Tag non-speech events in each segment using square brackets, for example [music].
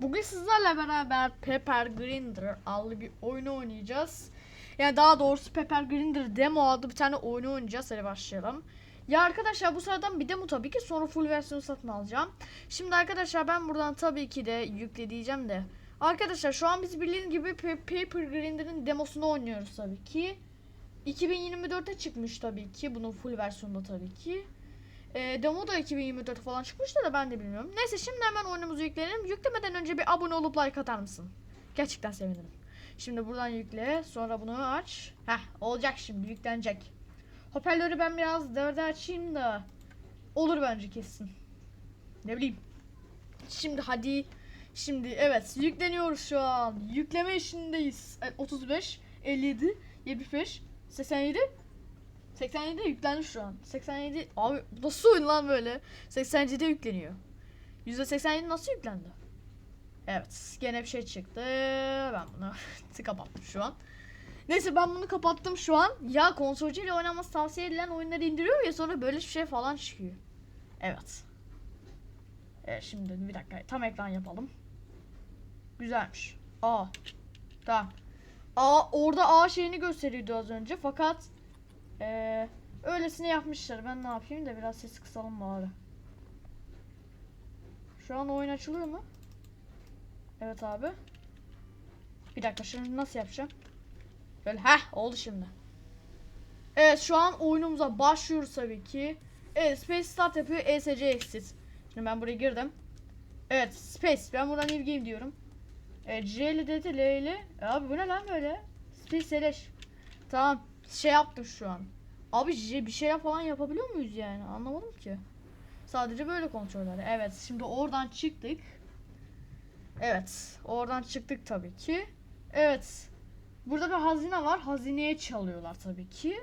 Bugün sizlerle beraber Pepper Grinder adlı bir oyunu oynayacağız. Yani daha doğrusu Pepper Grinder demo adlı bir tane oyunu oynayacağız. Hadi başlayalım. Ya arkadaşlar bu sıradan bir demo tabii ki sonra full versiyonu satın alacağım. Şimdi arkadaşlar ben buradan tabii ki de yükle diyeceğim de. Arkadaşlar şu an biz bildiğiniz gibi Pe- Paper Grinder'ın demosunu oynuyoruz tabii ki. 2024'te çıkmış tabii ki. Bunun full versiyonunda tabii ki. E, demo da 2024 falan çıkmıştı da ben de bilmiyorum. Neyse şimdi hemen oyunumuzu yükleyelim. Yüklemeden önce bir abone olup like atar mısın? Gerçekten sevinirim. Şimdi buradan yükle. Sonra bunu aç. Heh olacak şimdi yüklenecek. Hoparlörü ben biraz dörde açayım da. Olur bence kesin. Ne bileyim. Şimdi hadi. Şimdi evet yükleniyoruz şu an. Yükleme işindeyiz. E, 35, 57, 75, 87, 87 yüklendi şu an. 87 abi nasıl oyun lan böyle? 87'de yükleniyor. %87 nasıl yüklendi? Evet gene bir şey çıktı. Ben bunu [laughs] kapattım şu an. Neyse ben bunu kapattım şu an. Ya konsolcuyla oynaması tavsiye edilen oyunları indiriyor ya sonra böyle bir şey falan çıkıyor. Evet. Evet şimdi bir dakika tam ekran yapalım. Güzelmiş. Aa. Tamam. A orada A şeyini gösteriyordu az önce fakat ee, öylesine yapmışlar. Ben ne yapayım da biraz ses kısalım bari. Şu an oyun açılıyor mu? Evet abi. Bir dakika şimdi nasıl yapacağım? Böyle heh oldu şimdi. Evet şu an oyunumuza başlıyoruz tabii ki. Evet Space Start yapıyor ESC Exit. Şimdi ben buraya girdim. Evet Space ben buradan New diyorum. Evet C ile D ile L ile. Abi bu ne lan böyle? Space Seleş. Tamam şey yaptım şu an. Abi bir şeyler falan yapabiliyor muyuz yani? Anlamadım ki. Sadece böyle kontrolleri. Evet şimdi oradan çıktık. Evet oradan çıktık tabii ki. Evet. Burada bir hazine var. Hazineye çalıyorlar tabii ki.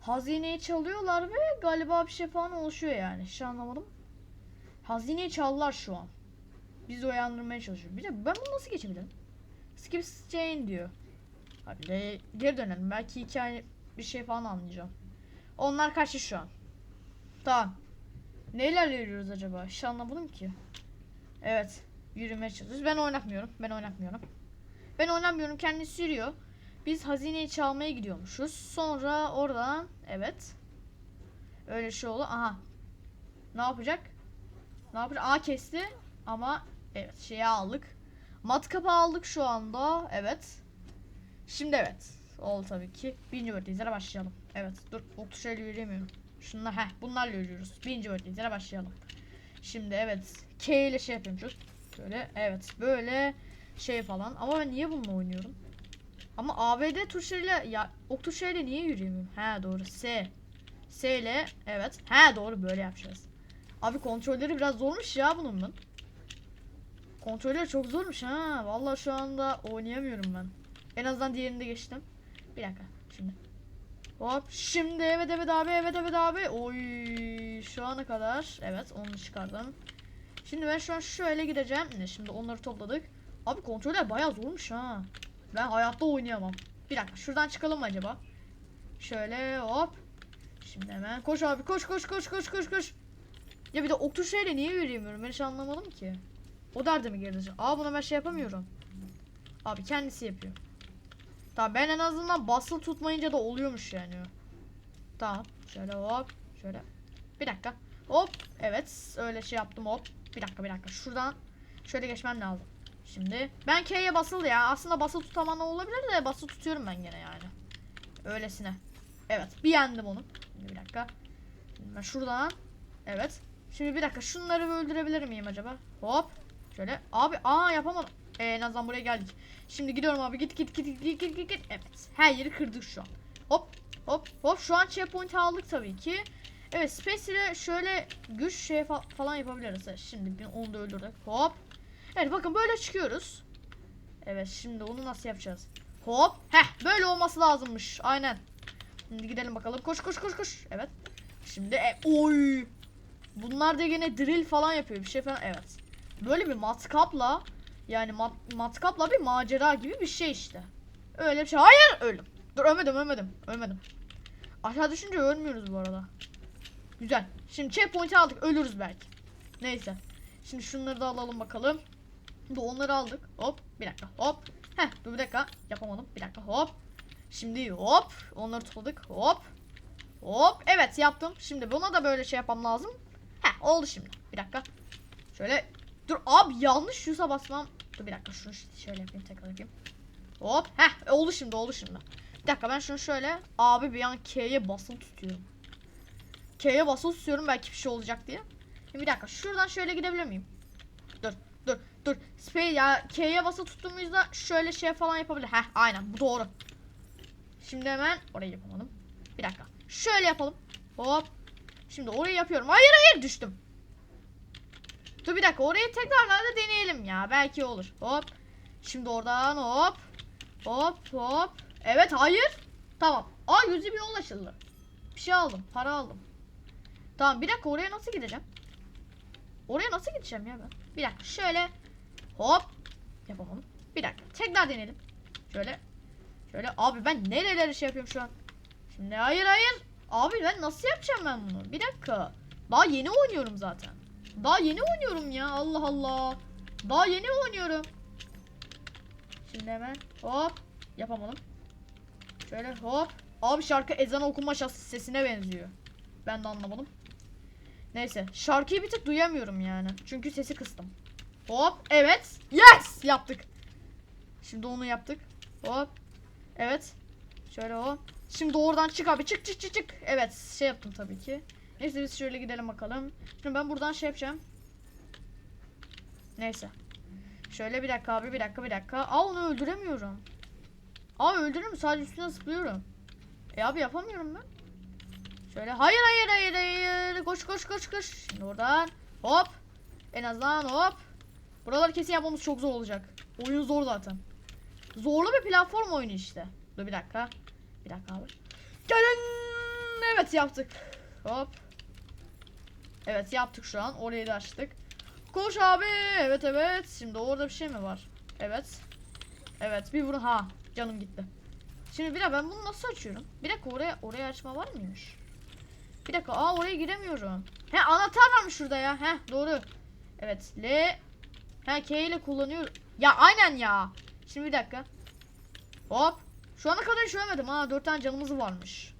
Hazineyi çalıyorlar ve galiba bir şey falan oluşuyor yani. Hiç anlamadım. Hazineyi çaldılar şu an. Bizi uyandırmaya çalışıyor. Bir de ben bunu nasıl geçebilirim? Skip chain diyor. De geri dönelim. Belki hikaye bir şey falan anlayacağım. Onlar kaçtı şu an. Tamam. Neyle yürüyoruz acaba? Hiç anlamadım ki. Evet. Yürümeye çalışıyoruz. Ben oynatmıyorum. Ben oynatmıyorum. Ben oynamıyorum. Kendisi yürüyor. Biz hazineyi çalmaya gidiyormuşuz. Sonra oradan evet. Öyle şey oldu. Aha. Ne yapacak? Ne yapacak? Aa kesti. Ama evet şeyi aldık. Matkapı aldık şu anda. Evet. Şimdi evet. Oldu tabii ki. Birinci bölümlere başlayalım. Evet dur. O tuşayla yürüyemiyorum. Şunlar heh bunlarla yürüyoruz. Birinci bölümlere başlayalım. Şimdi evet. K ile şey yapıyormuşuz. Böyle evet böyle şey falan. Ama ben niye bununla oynuyorum? Ama ABD tuşlarıyla ya ok tuşlarıyla niye yürüyemiyorum? He doğru S. S ile evet. He doğru böyle yapacağız. Abi kontrolleri biraz zormuş ya bunun ben. Kontrolleri çok zormuş ha. Vallahi şu anda oynayamıyorum ben. En azından diğerinde geçtim. Bir dakika şimdi. Hop şimdi evet evet abi evet evet abi. Oy şu ana kadar. Evet onu çıkardım. Şimdi ben şu an şöyle gideceğim. Ne şimdi onları topladık. Abi kontroller bayağı zormuş ha. Ben hayatta oynayamam. Bir dakika şuradan çıkalım mı acaba? Şöyle hop. Şimdi hemen koş abi koş koş koş koş koş koş. Ya bir de ok tuşuyla niye yürüyemiyorum ben hiç anlamadım ki. O derdi mi girdi? Aa buna ben şey yapamıyorum. Abi kendisi yapıyor. Tamam ben en azından basılı tutmayınca da oluyormuş yani. Tamam. Şöyle hop. Şöyle. Bir dakika. Hop. Evet. Öyle şey yaptım hop. Bir dakika bir dakika. Şuradan şöyle geçmem lazım. Şimdi ben K'ye basılı ya. Aslında basılı tutaman olabilir de basılı tutuyorum ben gene yani. Öylesine. Evet. Bir yendim onu. Şimdi bir dakika. Şimdi ben şuradan. Evet. Şimdi bir dakika. Şunları öldürebilir miyim acaba? Hop. Şöyle. Abi aa yapamadım. Ee, en azından buraya geldik. Şimdi gidiyorum abi. Git git git git git git git. Evet. Her yeri kırdık şu an. Hop. Hop. Hop. Şu an checkpoint aldık tabii ki. Evet. Space ile şöyle güç şey fa- falan yapabiliriz. Şimdi onu da öldürdük. Hop. Evet bakın böyle çıkıyoruz. Evet şimdi onu nasıl yapacağız? Hop. Heh böyle olması lazımmış. Aynen. Şimdi gidelim bakalım. Koş koş koş koş. Evet. Şimdi e, oy. Bunlar da yine drill falan yapıyor. Bir şey falan. Evet. Böyle bir matkapla yani mat- matkapla bir macera gibi bir şey işte. Öyle bir şey. Hayır öldüm. Dur ölmedim ölmedim. Ölmedim. Aşağı düşünce ölmüyoruz bu arada. Güzel. Şimdi checkpoint'i aldık. Ölürüz belki. Neyse. Şimdi şunları da alalım bakalım. Şimdi onları aldık. Hop bir dakika hop. Heh dur bir dakika yapamadım. Bir dakika hop. Şimdi hop onları topladık. Hop. Hop evet yaptım. Şimdi buna da böyle şey yapmam lazım. Heh oldu şimdi. Bir dakika. Şöyle dur abi yanlış şusa basmam. Dur bir dakika şunu şöyle yapayım tekrar yapayım. Hop heh oldu şimdi oldu şimdi. Bir dakika ben şunu şöyle abi bir an K'ye basılı tutuyorum. K'ye basılı tutuyorum belki bir şey olacak diye. Şimdi bir dakika şuradan şöyle gidebilir miyim? Dur dur dur. Space ya K'ye basılı tuttuğumuzda şöyle şey falan yapabilir. Heh aynen bu doğru. Şimdi hemen orayı yapamadım. Bir dakika. Şöyle yapalım. Hop. Şimdi orayı yapıyorum. Hayır hayır düştüm. Dur bir dakika orayı tekrarlarda deneyelim ya. Belki olur. Hop. Şimdi oradan hop. Hop hop. Evet hayır. Tamam. Aa yüzü bir yol açıldı. Bir şey aldım. Para aldım. Tamam bir dakika oraya nasıl gideceğim? Oraya nasıl gideceğim ya ben? Bir dakika şöyle. Hop. Yapalım. Bir dakika. Tekrar deneyelim. Şöyle. Şöyle. Abi ben nereleri şey yapıyorum şu an? Şimdi hayır hayır. Abi ben nasıl yapacağım ben bunu? Bir dakika. Daha yeni oynuyorum zaten. Daha yeni oynuyorum ya. Allah Allah. Daha yeni oynuyorum. Şimdi hemen hop. Yapamadım. Şöyle hop. Abi şarkı ezan okuma şas- sesine benziyor. Ben de anlamadım. Neyse. Şarkıyı bir tık duyamıyorum yani. Çünkü sesi kıstım. Hop. Evet. Yes. Yaptık. Şimdi onu yaptık. Hop. Evet. Şöyle hop. Şimdi oradan çık abi. Çık çık çık çık. Evet. Şey yaptım tabii ki. Neyse biz şöyle gidelim bakalım. Şimdi ben buradan şey yapacağım. Neyse. Şöyle bir dakika abi bir dakika bir dakika. Aa onu öldüremiyorum. Aa öldürürüm sadece üstüne zıplıyorum. E abi yapamıyorum ben. Şöyle hayır hayır hayır hayır. Koş koş koş koş. Şimdi oradan hop. En azından hop. Buraları kesin yapmamız çok zor olacak. Oyun zor zaten. Zorlu bir platform oyunu işte. Dur bir dakika. Bir dakika abi. Gelin. Evet yaptık. Hop. Evet yaptık şu an. Orayı da açtık. Koş abi. Evet evet. Şimdi orada bir şey mi var? Evet. Evet bir vurun. Ha canım gitti. Şimdi bir dakika ben bunu nasıl açıyorum? Bir dakika oraya oraya açma var mıymış? Bir dakika aa oraya giremiyorum. He anahtar varmış şurada ya. He doğru. Evet L. He K ile kullanıyorum. Ya aynen ya. Şimdi bir dakika. Hop. Şu ana kadar hiç ölmedim ha. Dört tane canımız varmış.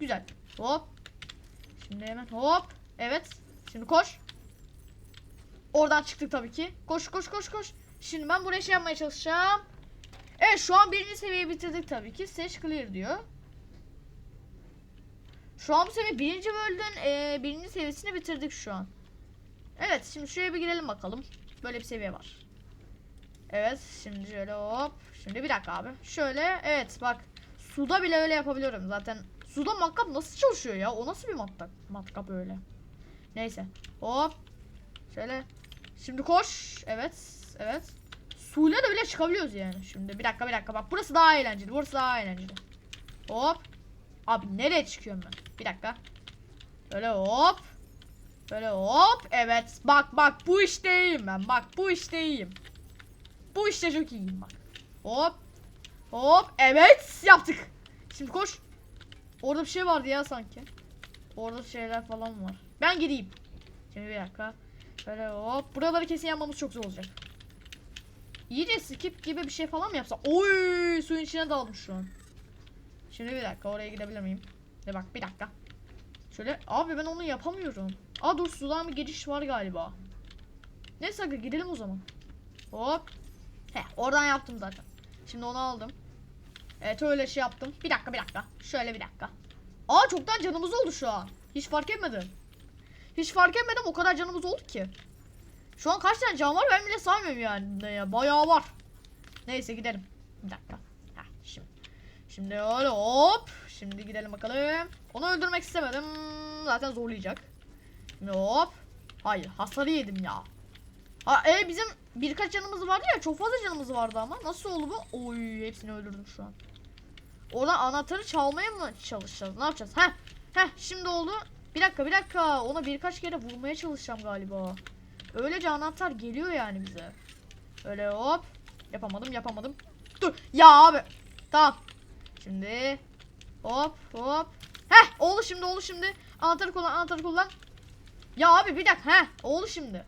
Güzel. Hop. Şimdi hemen hop. Evet. Şimdi koş. Oradan çıktık tabii ki. Koş koş koş koş. Şimdi ben buraya şey yapmaya çalışacağım. Evet şu an birinci seviyeyi bitirdik tabii ki. Stage clear diyor. Şu an bu seviye birinci bölümün eee, birinci seviyesini bitirdik şu an. Evet şimdi şuraya bir girelim bakalım. Böyle bir seviye var. Evet şimdi şöyle hop. Şimdi bir dakika abi. Şöyle evet bak. Suda bile öyle yapabiliyorum zaten. Suda matkap nasıl çalışıyor ya? O nasıl bir matkap, matkap öyle? Neyse. Hop. Şöyle. Şimdi koş. Evet. Evet. Suyla da bile çıkabiliyoruz yani. Şimdi bir dakika bir dakika bak. Burası daha eğlenceli. Burası daha eğlenceli. Hop. Abi nereye çıkıyorum ben? Bir dakika. Şöyle hop. Şöyle hop. Evet. Bak bak bu işte iyiyim ben. Bak bu işte iyiyim. Bu işte çok iyiyim bak. Hop. Hop. Evet. Yaptık. Şimdi koş. Orada bir şey vardı ya sanki. Orada şeyler falan var. Ben gideyim. Şimdi bir dakika. Şöyle hop. Buraları kesin yapmamız çok zor olacak. İyice skip gibi bir şey falan mı yapsa? Oy suyun içine dalmış şu an. Şimdi bir dakika oraya gidebilir miyim? De bak bir dakika. Şöyle abi ben onu yapamıyorum. Aa dur sudan bir geçiş var galiba. Neyse aga gidelim o zaman. Hop. Heh oradan yaptım zaten. Şimdi onu aldım. Evet öyle şey yaptım. Bir dakika bir dakika. Şöyle bir dakika. Aa çoktan canımız oldu şu an. Hiç fark etmedim. Hiç fark etmedim o kadar canımız oldu ki. Şu an kaç tane can var ben bile saymıyorum yani. Ya, bayağı var. Neyse gidelim. Bir dakika. Heh, şimdi. Şimdi öyle hop. Şimdi gidelim bakalım. Onu öldürmek istemedim. Zaten zorlayacak. Şimdi hop. Hayır hasarı yedim ya. Ha, e, bizim birkaç canımız vardı ya çok fazla canımız vardı ama. Nasıl oldu bu? Oy hepsini öldürdüm şu an. Oradan anahtarı çalmaya mı çalışacağız? Ne yapacağız? Heh. Heh şimdi oldu. Bir dakika bir dakika. Ona birkaç kere vurmaya çalışacağım galiba. Öylece anahtar geliyor yani bize. Öyle hop. Yapamadım yapamadım. Dur. Ya abi. Tamam. Şimdi. Hop hop. Heh oldu şimdi oldu şimdi. Anahtarı kullan anahtarı kullan. Ya abi bir dakika. Heh oldu şimdi.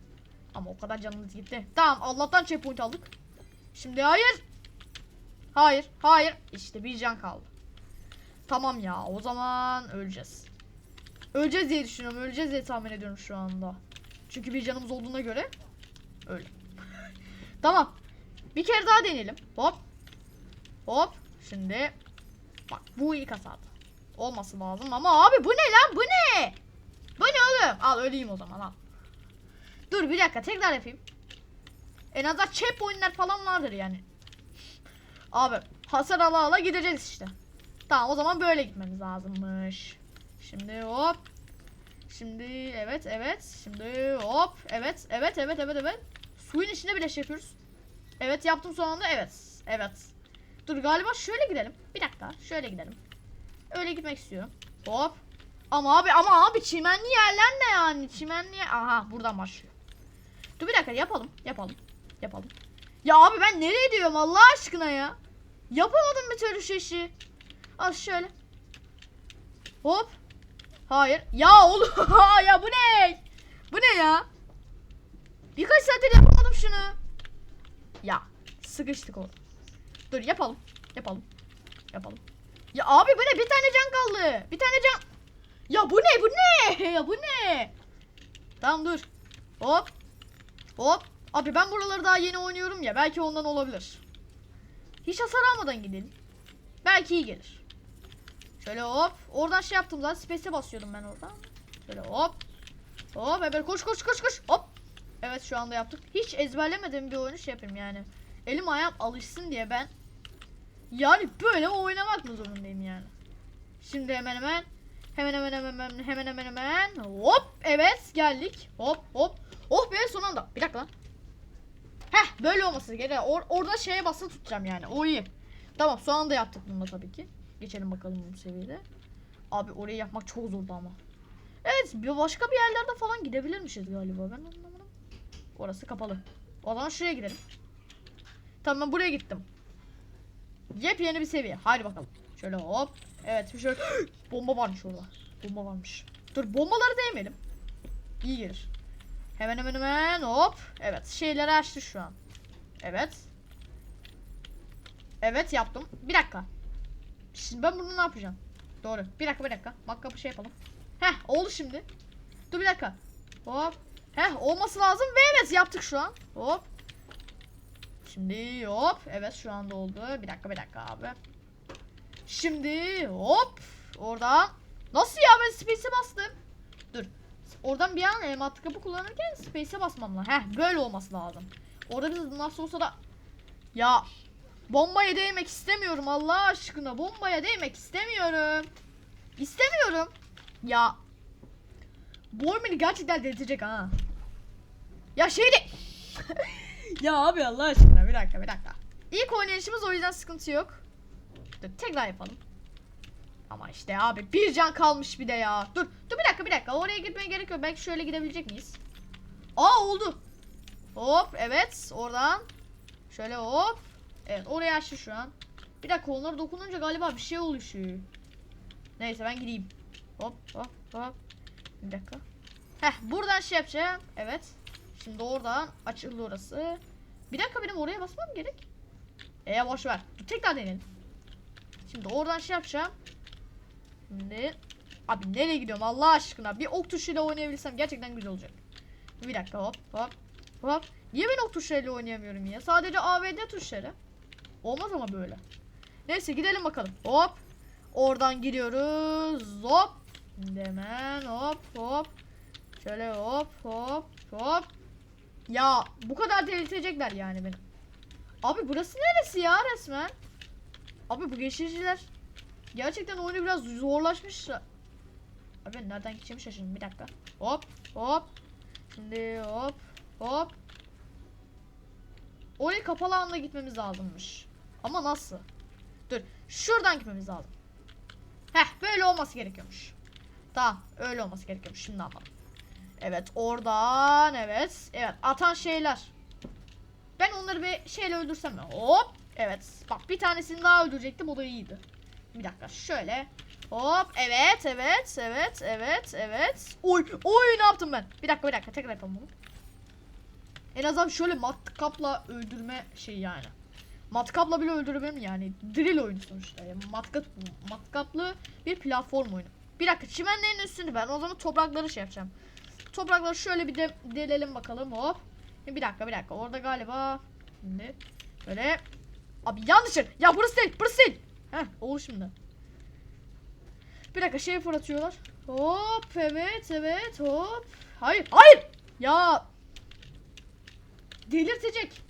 Ama o kadar canımız gitti. Tamam Allah'tan checkpoint aldık. Şimdi hayır. Hayır. Hayır. İşte bir can kaldı. Tamam ya o zaman öleceğiz. Öleceğiz diye düşünüyorum. Öleceğiz diye tahmin ediyorum şu anda. Çünkü bir canımız olduğuna göre öyle. [laughs] tamam. Bir kere daha deneyelim. Hop. Hop. Şimdi bak bu ilk hasardı. Olması lazım ama abi bu ne lan? Bu ne? Bu ne oğlum? Al öleyim o zaman al. Dur bir dakika tekrar yapayım. En azından chap oyunlar falan vardır yani. Abi hasar ala ala gideceğiz işte. Tamam o zaman böyle gitmemiz lazımmış. Şimdi hop. Şimdi evet evet. Şimdi hop. Evet evet evet evet evet. Suyun içinde bile şey yapıyoruz. Evet yaptım son anda evet. Evet. Dur galiba şöyle gidelim. Bir dakika şöyle gidelim. Öyle gitmek istiyorum. Hop. Ama abi ama abi çimenli yerler ne yani? Çimenli yer- Aha buradan başlıyor. Dur bir dakika yapalım. Yapalım. Yapalım. Ya abi ben nereye diyorum Allah aşkına ya? Yapamadım bir türlü şu işi. Al şöyle. Hop. Hayır. Ya oğlum [laughs] ya bu ne? Bu ne ya? Birkaç saattir yapamadım şunu. Ya sıkıştık oğlum. Dur yapalım. Yapalım. Yapalım. Ya abi bu ne? Bir tane can kaldı. Bir tane can. Ya bu ne? Bu ne? [laughs] Ya bu ne? Tamam dur. Hop. Hop. Abi ben buraları daha yeni oynuyorum ya. Belki ondan olabilir. Hiç hasar almadan gidelim. Belki iyi gelir. Şöyle hop. Oradan şey yaptım zaten. Space'e basıyordum ben oradan. Şöyle hop. Hop. Hemen koş koş koş koş. Hop. Evet şu anda yaptık. Hiç ezberlemediğim bir oyunu şey yapayım yani. Elim ayağım alışsın diye ben yani böyle oynamak mı zorundayım yani. Şimdi hemen hemen hemen hemen hemen hemen hemen hemen hop evet geldik hop hop oh be son anda bir dakika lan Heh böyle olması gerekiyor Or orada şeye basılı tutacağım yani o iyi tamam son anda yaptık bunu da tabii ki geçelim bakalım bu seviyede abi orayı yapmak çok zordu ama evet bir başka bir yerlerde falan gidebilirmişiz galiba ben anlamadım orası kapalı o zaman şuraya gidelim tamam ben buraya gittim Yepyeni bir seviye. Hadi bakalım. Şöyle hop. Evet şöyle. [gasps] bomba varmış orada. Bomba varmış. Dur bombaları değmeyelim. İyi gelir. Hemen hemen hemen hop. Evet şeyleri açtı şu an. Evet. Evet yaptım. Bir dakika. Şimdi ben bunu ne yapacağım? Doğru. Bir dakika bir dakika. Bak bir şey yapalım. Heh oldu şimdi. Dur bir dakika. Hop. Heh olması lazım ve evet yaptık şu an. Hop. Şimdi hop. Evet şu anda oldu. Bir dakika bir dakika abi. Şimdi hop. Oradan. Nasıl ya ben space'e bastım. Dur. Oradan bir an e, matkapı kullanırken space'e basmam lazım. Heh böyle olması lazım. Orada biz nasıl olsa da ya bombaya değmek istemiyorum Allah aşkına. Bombaya değmek istemiyorum. İstemiyorum. Ya beni gerçekten delirtecek ha. Ya şeyde [laughs] ya abi Allah aşkına bir dakika bir dakika. İlk oynayışımız o yüzden sıkıntı yok. Dur tekrar yapalım. Ama işte abi bir can kalmış bir de ya. Dur dur bir dakika bir dakika oraya gitmeye gerek yok. Belki şöyle gidebilecek miyiz? Aa oldu. Hop evet oradan. Şöyle hop. Evet oraya açtı şu an. Bir dakika onlara dokununca galiba bir şey oluşuyor. Neyse ben gideyim. Hop hop hop. Bir dakika. Heh buradan şey yapacağım. Evet. Şimdi oradan açıldı orası. Bir dakika benim oraya basmam gerek. Ee boş ver. Dur, tekrar deneyelim. Şimdi oradan şey yapacağım. Şimdi abi nereye gidiyorum Allah aşkına? Bir ok tuşuyla oynayabilsem gerçekten güzel olacak. Bir dakika hop hop hop. Niye ben ok tuşlarıyla oynayamıyorum ya? Sadece AVD tuşları. Olmaz ama böyle. Neyse gidelim bakalım. Hop. Oradan gidiyoruz. Hop. Hemen hop hop. Şöyle hop hop hop. Ya bu kadar delirtecekler yani beni. Abi burası neresi ya resmen? Abi bu geçiciler gerçekten oyunu biraz zorlaşmış. Abi nereden gideceğimi şaşırdım bir dakika. Hop hop. Şimdi hop hop. Oraya kapalı anda gitmemiz lazımmış. Ama nasıl? Dur şuradan gitmemiz lazım. Heh böyle olması gerekiyormuş. Tamam öyle olması gerekiyormuş şimdi anladım. Evet oradan evet. Evet atan şeyler. Ben onları bir şeyle öldürsem mi? Hop. Evet. Bak bir tanesini daha öldürecektim. O da iyiydi. Bir dakika şöyle. Hop. Evet. Evet. Evet. Evet. Evet. Oy. Oy ne yaptım ben? Bir dakika bir dakika. Tekrar yapalım bunu. En azından şöyle matkapla öldürme şey yani. Matkapla bile öldürmem yani. Drill oyunu sonuçta. Yani matkap, matkaplı bir platform oyunu. Bir dakika çimenlerin üstünde ben o zaman toprakları şey yapacağım. Toprakları şöyle bir de delelim bakalım hop. Bir dakika bir dakika orada galiba şimdi böyle Abi yanlış. Ya burası değil burası değil. Heh olur şimdi. Bir dakika şey fırlatıyorlar. Hop evet evet hop. Hayır hayır. Ya. Delirtecek.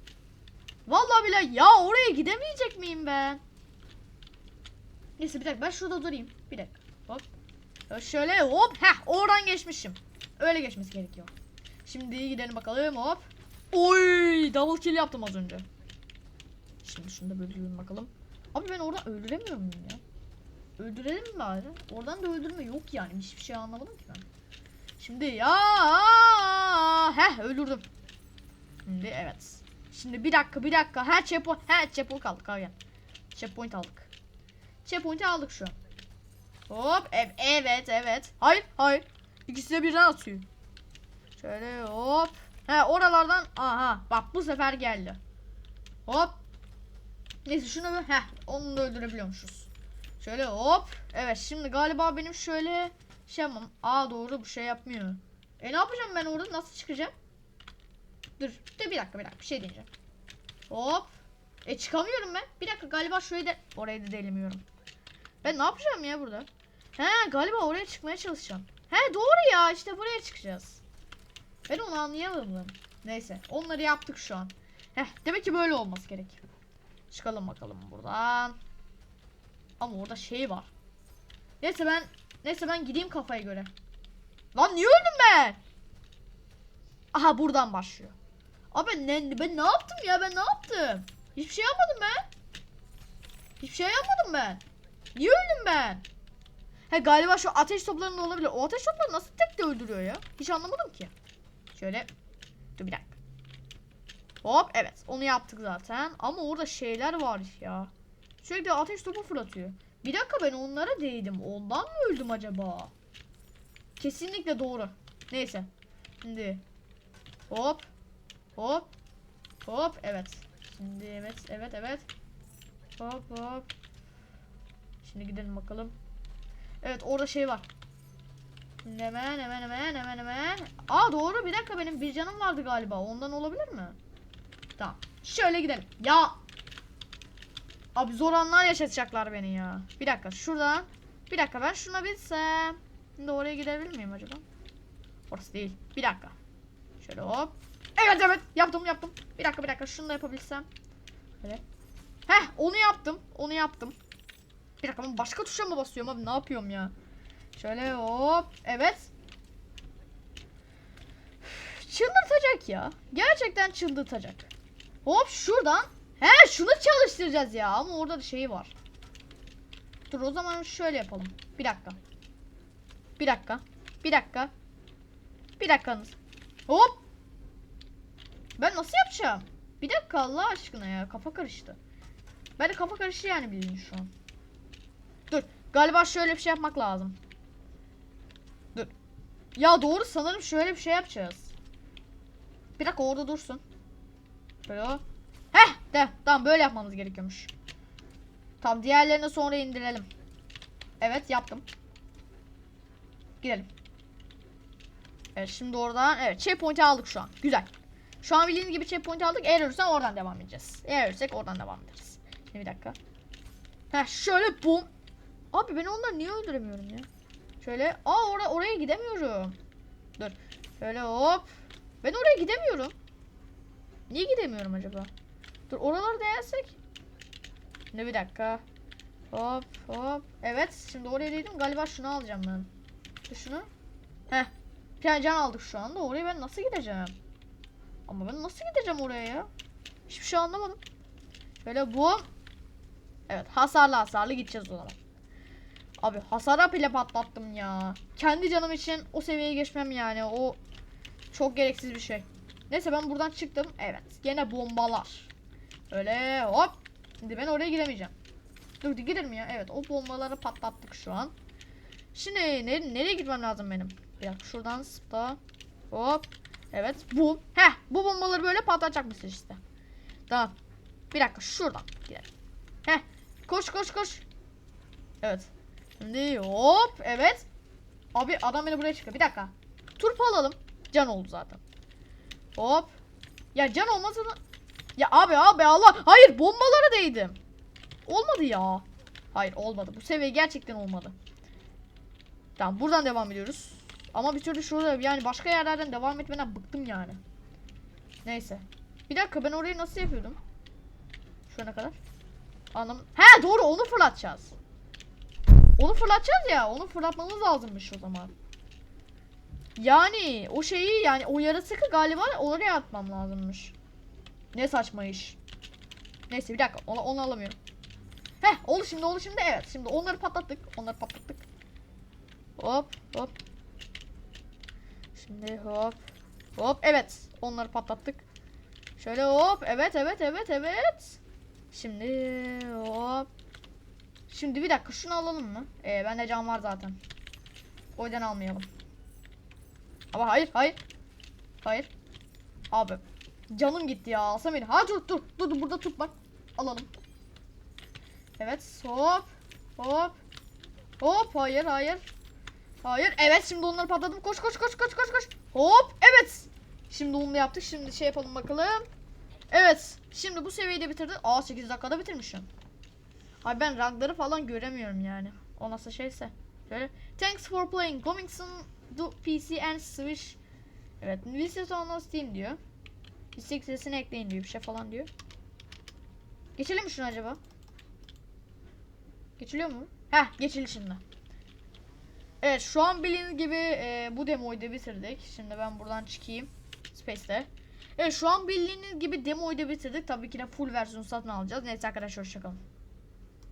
Vallahi bile ya oraya gidemeyecek miyim ben? Neyse bir dakika ben şurada durayım. Bir dakika. Hop. Şöyle hop. Heh oradan geçmişim. Öyle geçmesi gerekiyor. Şimdi gidelim bakalım hop. Oy double kill yaptım az önce. Şimdi şunu da böldürelim bakalım. Abi ben oradan öldüremiyor muyum ya? Öldürelim mi bari? Oradan da öldürme yok yani. Hiçbir şey anlamadım ki ben. Şimdi ya heh öldürdüm. Şimdi evet. Şimdi bir dakika bir dakika. Her checkpoint her checkpoint aldık abi. Checkpoint aldık. Checkpoint'i aldık şu. Hop ev- evet evet. Hayır hayır. İkisi de birden atıyor. Şöyle hop. He oralardan aha bak bu sefer geldi. Hop. Neyse şunu bir heh onu da öldürebiliyormuşuz. Şöyle hop. Evet şimdi galiba benim şöyle şey yapmam. Aa doğru bu şey yapmıyor. E ne yapacağım ben orada nasıl çıkacağım? Dur dur bir dakika bir dakika bir şey diyeceğim. Hop. E çıkamıyorum ben. Bir dakika galiba şurayı da orayı da delemiyorum. Ben ne yapacağım ya burada? He galiba oraya çıkmaya çalışacağım. He doğru ya işte buraya çıkacağız. Ben onu anlayamadım. Neyse onları yaptık şu an. Heh demek ki böyle olması gerek. Çıkalım bakalım buradan. Ama orada şey var. Neyse ben neyse ben gideyim kafaya göre. Lan niye öldüm ben? Aha buradan başlıyor. Abi ne, ben ne yaptım ya ben ne yaptım? Hiçbir şey yapmadım ben. Hiçbir şey yapmadım ben. Niye öldüm ben? He galiba şu ateş toplarının olabilir. O ateş topları nasıl tek de öldürüyor ya? Hiç anlamadım ki. Şöyle. Dur bir dakika. Hop evet onu yaptık zaten. Ama orada şeyler var ya. Sürekli ateş topu fırlatıyor. Bir dakika ben onlara değdim. Ondan mı öldüm acaba? Kesinlikle doğru. Neyse. Şimdi. Hop. Hop. Hop evet. Şimdi evet evet evet. Hop hop. Şimdi gidelim bakalım. Evet orada şey var. Hemen hemen hemen hemen hemen. Aa doğru bir dakika benim bir canım vardı galiba. Ondan olabilir mi? Tamam. Şöyle gidelim. Ya. Abi zor anlar yaşatacaklar beni ya. Bir dakika şuradan. Bir dakika ben şuna bilsem. Şimdi oraya gidebilir miyim acaba? Orası değil. Bir dakika. Şöyle hop. Evet evet yaptım yaptım. Bir dakika bir dakika şunu da yapabilsem. Böyle. Heh onu yaptım. Onu yaptım. Bir dakika ben başka tuşa mı basıyorum abi ne yapıyorum ya? Şöyle hop. Evet. Çıldırtacak ya. Gerçekten çıldırtacak. Hop şuradan. He şunu çalıştıracağız ya. Ama orada da şey var. Dur o zaman şöyle yapalım. Bir dakika. Bir dakika. Bir dakika. Bir dakikanız. Hop. Ben nasıl yapacağım? Bir dakika Allah aşkına ya. Kafa karıştı. Ben de kafa karıştı yani bildiğin şu an. Dur. Galiba şöyle bir şey yapmak lazım. Dur. Ya doğru sanırım şöyle bir şey yapacağız. Bir dakika orada dursun. Böyle. Heh de tamam böyle yapmamız gerekiyormuş. Tamam diğerlerini sonra indirelim. Evet yaptım. Gidelim. Evet şimdi oradan evet checkpoint'i aldık şu an. Güzel. Şu an bildiğiniz gibi checkpoint'i aldık. Eğer ölürsen oradan devam edeceğiz. Eğer ölürsek oradan devam ederiz. Şimdi bir dakika. Heh şöyle bum. Abi ben onları niye öldüremiyorum ya? Şöyle aa oraya oraya gidemiyorum. Dur. Şöyle hop. Ben oraya gidemiyorum. Niye gidemiyorum acaba? Dur oraları değersek. Ne bir dakika. Hop hop. Evet şimdi oraya değdim. Galiba şunu alacağım ben. Şunu. Heh. Can aldık şu anda. Oraya ben nasıl gideceğim? Ama ben nasıl gideceğim oraya ya? Hiçbir şey anlamadım. Şöyle bu. Evet hasarlı hasarlı gideceğiz o zaman. Abi hasara bile patlattım ya. Kendi canım için o seviyeye geçmem yani. O çok gereksiz bir şey. Neyse ben buradan çıktım. Evet. Gene bombalar. Öyle hop. Şimdi ben oraya giremeyeceğim. Dur gidelim ya. Evet o bombaları patlattık şu an. Şimdi ne, nereye gitmem lazım benim? Bir dakika şuradan zıpla. Hop. Evet. Bu. Heh. Bu bombaları böyle patlatacakmışsın işte. Tamam. Bir dakika şuradan gidelim. Heh. Koş koş koş. Evet. Şimdi hop. Evet. Abi adam beni buraya çıkıyor. Bir dakika. Turp alalım. Can oldu zaten. Hop. Ya can olmasa da... Ya abi abi Allah. Hayır bombalara değdim. Olmadı ya. Hayır olmadı. Bu seviye gerçekten olmadı. Tamam buradan devam ediyoruz. Ama bir türlü şurada yani başka yerlerden devam etmeden bıktım yani. Neyse. Bir dakika ben orayı nasıl yapıyordum? Şu ana kadar. Anlam. He doğru onu fırlatacağız. Onu fırlatacağız ya. Onu fırlatmamız lazımmış o zaman. Yani o şeyi yani o yaratıkı galiba oraya atmam lazımmış. Ne saçma iş. Neyse bir dakika onu, onu alamıyorum. Heh oldu şimdi oldu şimdi evet. Şimdi onları patlattık. Onları patlattık. Hop hop. Şimdi hop. Hop evet. Onları patlattık. Şöyle hop. Evet evet evet evet. Şimdi hop. Şimdi bir dakika şunu alalım mı? Ee, bende cam var zaten. O yüzden almayalım. Ama hayır hayır. Hayır. Abi. Canım gitti ya. Alsam beni. Ha dur dur. Dur dur burada tut bak. Alalım. Evet hop. Hop. Hop hayır hayır. Hayır. Evet şimdi onları patladım. Koş koş koş koş koş koş. Hop. Evet. Şimdi onu yaptık. Şimdi şey yapalım bakalım. Evet. Şimdi bu seviyeyi de bitirdik. Aa 8 dakikada bitirmişim. Ay ben rankları falan göremiyorum yani. O nasıl şeyse. Şöyle. Thanks for playing. Coming soon to PC and Switch. Evet. Visit on Steam diyor. İstek sesini ekleyin diyor. Bir şey falan diyor. Geçelim mi şunu acaba? Geçiliyor mu? Heh geçildi şimdi. Evet şu an bildiğiniz gibi e, bu demoyu da bitirdik. Şimdi ben buradan çıkayım. Space'te. Evet şu an bildiğiniz gibi demoyu da bitirdik. Tabii ki de full versiyonu satın alacağız. Neyse arkadaşlar hoşçakalın.